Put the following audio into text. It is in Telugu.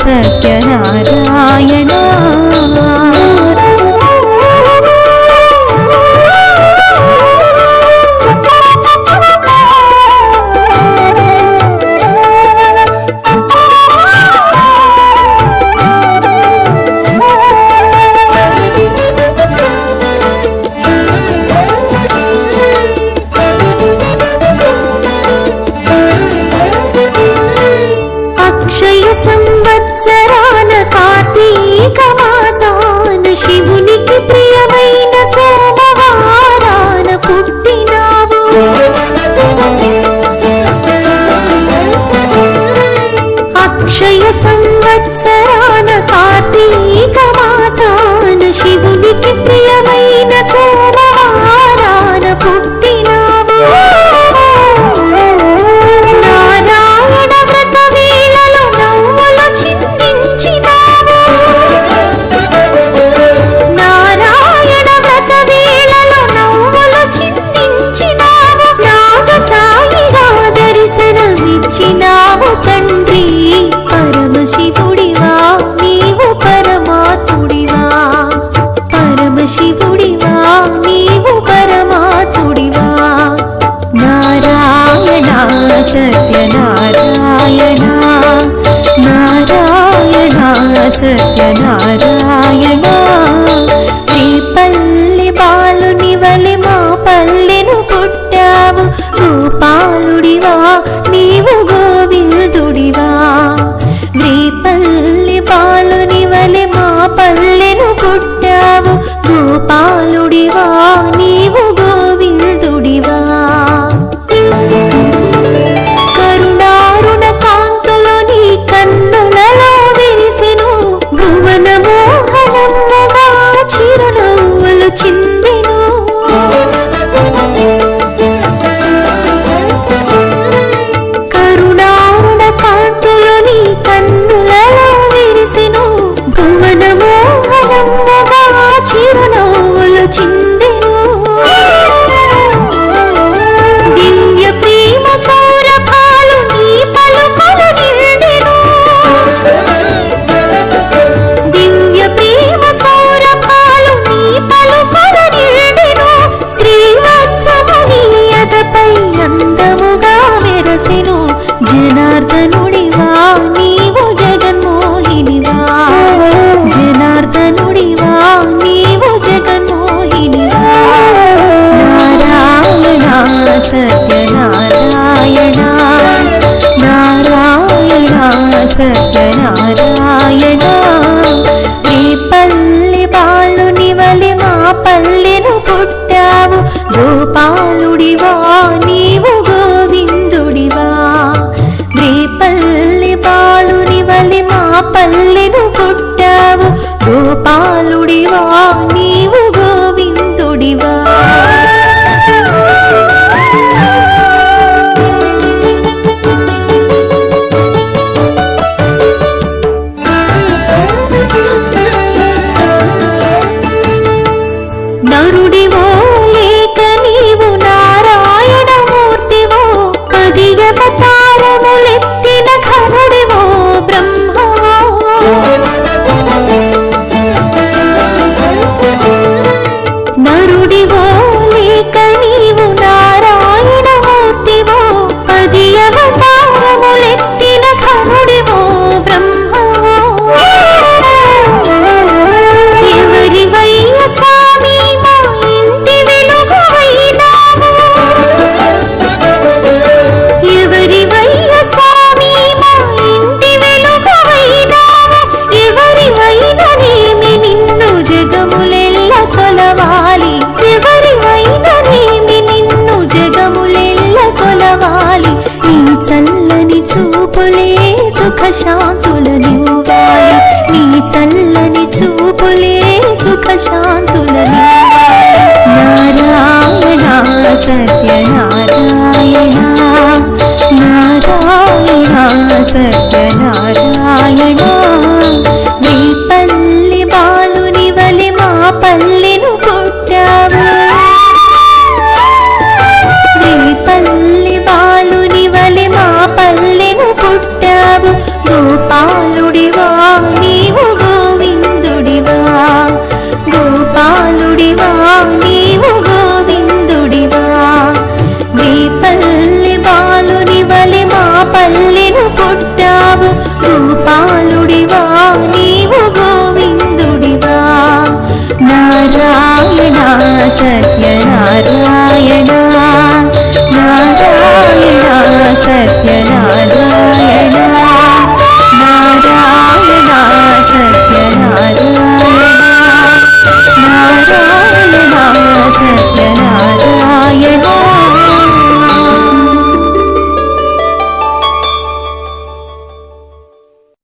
சத்யநாராயணா పల్లెను పుట్టావు గోపాలుడివా కొలవాలి. చివరివైననేమి నిన్ను జగములెల్ల కొలవాలి. నీ చల్లని చూపులే సుఖశాంతులనివ్వాలి నీ చల్లని చూపులే సుఖశాంతులనివ్వాలి నారాయణ సత్యనారాయణ. నారాయణ సత్యనారాయణ.